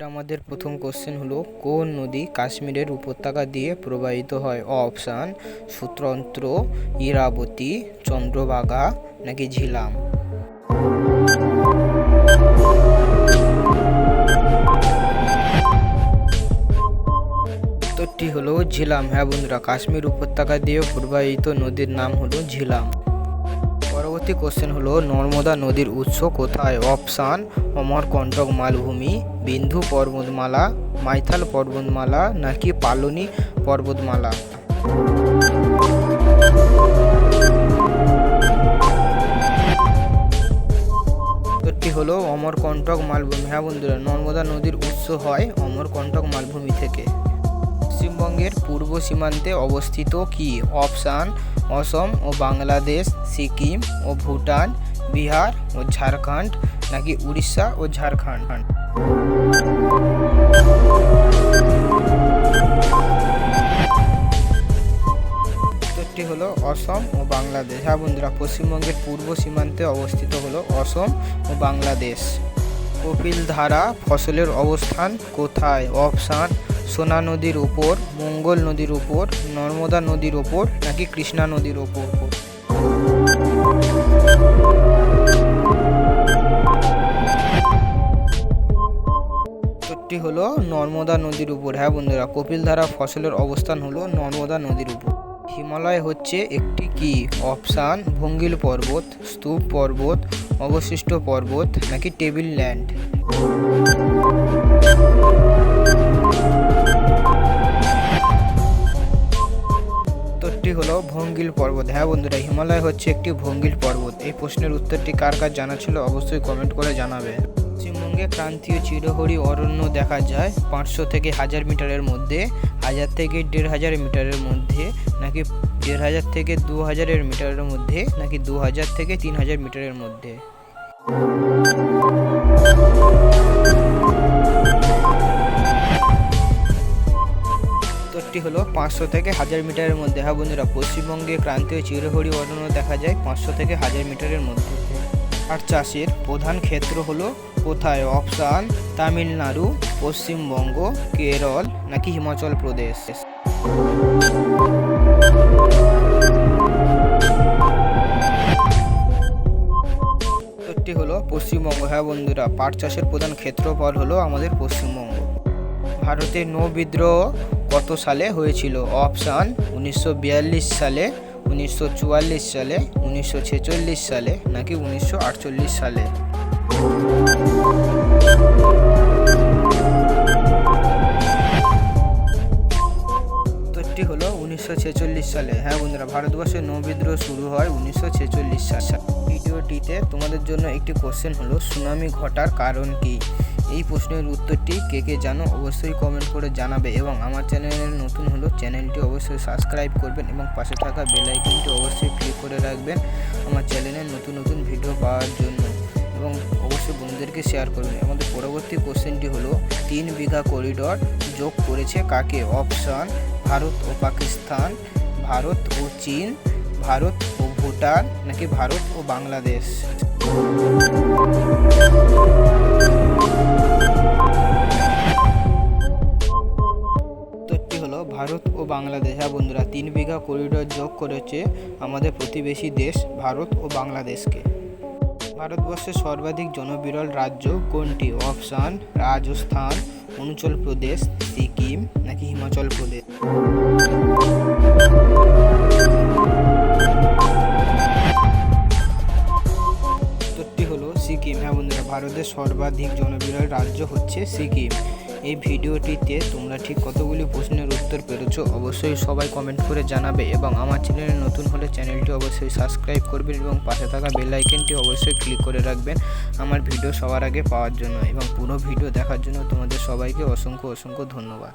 এটা আমাদের প্রথম কোশ্চেন হলো, কোন নদী কাশ্মীরের উপত্যকা দিয়ে প্রবাহিত হয়? অপশান সূত্রন্ত্র ইরাবতী, চন্দ্রভাগা, নাকি ঝিলাম? উত্তরটি হলো ঝিলাম। হ্যাঁ বন্ধুরা, কাশ্মীর উপত্যকা দিয়ে প্রবাহিত নদীর নাম হলো ঝিলাম। পরবর্তী কোশ্চেন হলো, নর্মদা নদীর উৎস কোথায়? অপশান অমরকণ্টক মালভূমি, বিন্ধু পর্বতমালা, মাইথাল পর্বতমালা, নাকি পালনি পর্বতমালা? উত্তরটি হলো অমরকণ্টক মালভূমি। হ্যাঁ বন্ধুরা, নর্মদা নদীর উৎস হয় অমরকণ্টক মালভূমি থেকে। পশ্চিমবঙ্গের পূর্ব সীমান্তে অবস্থিত কি? অপশান, অসম ও বাংলাদেশ, সিকিম ও ভুটান, বিহার ও ঝাড়খণ্ড নাকি উড়িষ্যা ও ঝাড়খণ্ড? উত্তরটি হলো অসম ও বাংলাদেশ। হ্যাঁ বন্ধুরা, পশ্চিমবঙ্গের পূর্ব সীমান্তে অবস্থিত হলো অসম ও বাংলাদেশ। কপিলধারা ফসলের অবস্থান কোথায়? অপশান সোনা নদীর উপর, মঙ্গল নদীর উপর, নর্মদা নদীর উপর নাকি কৃষ্ণা নদীর উপর? উত্তরটি হলো নর্মদা নদীর উপর। হ্যাঁ বন্ধুরা, কপিলধারা ফসলের অবস্থান হলো নর্মদা নদীর উপর। হিমালয় হচ্ছে একটি কি? অপশান, ভঙ্গিল পর্বত, স্তূপ পর্বত, অবশিষ্ট পর্বত নাকি টেবিল ল্যান্ড? উত্তরটি হলো ভঙ্গিল পর্বত। হ্যাঁ বন্ধুরা, হিমালয় হচ্ছে একটি ভঙ্গিল পর্বত। এই প্রশ্নের উত্তরটি কার কার জানা ছিল অবশ্যই কমেন্ট করে জানাবে। পশ্চিমবঙ্গে ক্রান্তীয় চিরহরি অরণ্য দেখা যায় পাঁচশো থেকে হাজার মিটারের মধ্যে, হাজার থেকে দেড় হাজার মিটারের মধ্যে, নাকি দেড় হাজার থেকে দু হাজারের মিটারের মধ্যে, নাকি দু হাজার থেকে তিন হাজার মিটারের মধ্যে? হলো পাঁচশো থেকে হাজার মিটারের মধ্যে। হ্যাঁ বন্ধুরা, পশ্চিমবঙ্গে ক্রান্তীয় চিরহরি অরণ্য দেখা যায় পাঁচশো থেকে হাজার মিটারের মধ্যে। আর চাষের প্রধান ক্ষেত্র হলো কোথায়? অপশান, তামিলনাড়ু, পশ্চিমবঙ্গ, কেরল নাকি হিমাচল প্রদেশ? উত্তরটি হলো পশ্চিমবঙ্গ। হ্যাঁ বন্ধুরা, পাট চাষের প্রধান ক্ষেত্রফল হলো আমাদের পশ্চিমবঙ্গ। ভারতের নৌ বিদ্রোহ কত সালে হয়েছিল? অপশান, উনিশশো বিয়াল্লিশ সালে, উনিশশো চুয়াল্লিশ সালে, উনিশশো ছেচল্লিশ সালে, নাকি উনিশশো আটচল্লিশ সালে? উত্তরটি হলো উনিশশো ছেচল্লিশ সালে। হ্যাঁ বন্ধুরা ভারতবর্ষের নৌ বিদ্রোহ শুরু হয় উনিশশো ছেচল্লিশ সালে। ভিডিওটিতে তোমাদের জন্য একটি কোশ্চেন হলো, সুনামি ঘটার কারণ কি? এই প্রশ্নের উত্তরটি কে কে জানো অবশ্যই কমেন্ট করে জানাবে এবং আমার চ্যানেলের নতুন হলো চ্যানেলটি অবশ্যই সাবস্ক্রাইব করবেন এবং পাশে থাকা বেল আইকনটি অবশ্যই ক্লিক করে রাখবেন আমার চ্যানেলের নতুন নতুন ভিডিও পাওয়ার জন্য এবং অবশ্যই বন্ধুদেরকে শেয়ার করবেন। আমাদের পরবর্তী কোশ্চেনটি হলো, তিন বিঘা করিডর যোগ করেছে কাকে? অপশান ভারত ও পাকিস্তান, ভারত ও চীন, ভারত ও ভুটান নাকি ভারত ও বাংলাদেশ? ভারত ও বাংলাদেশ। হ্যাঁ বন্ধুরা, তিন বিঘা করিডোর যোগ করেছে আমাদের প্রতিবেশী দেশ ভারত ও বাংলাদেশকে। ভারতবর্ষের সর্বাধিক জনবিরল রাজ্য কোনটি? অপশান, রাজস্থান অরুণাচল প্রদেশ, সিকিম নাকি হিমাচল প্রদেশ? উত্তরটি হলো সিকিম। হ্যাঁ বন্ধুরা, ভারতের সর্বাধিক জনবিরল রাজ্য হচ্ছে সিকিম। এই ভিডিওটিতে তোমরা ঠিক কতগুলি প্রশ্নের উত্তর পেরেছ অবশ্যই সবাই কমেন্ট করে জানাবে এবং আমার চ্যানেলে নতুন হলে চ্যানেলটি অবশ্যই সাবস্ক্রাইব করবেন এবং পাশে থাকা বেল আইকনটি অবশ্যই ক্লিক করে রাখবেন আমার ভিডিও সবার আগে পাওয়ার জন্য এবং পুরো ভিডিও দেখার জন্য তোমাদের সবাইকে অসংখ্য অসংখ্য ধন্যবাদ।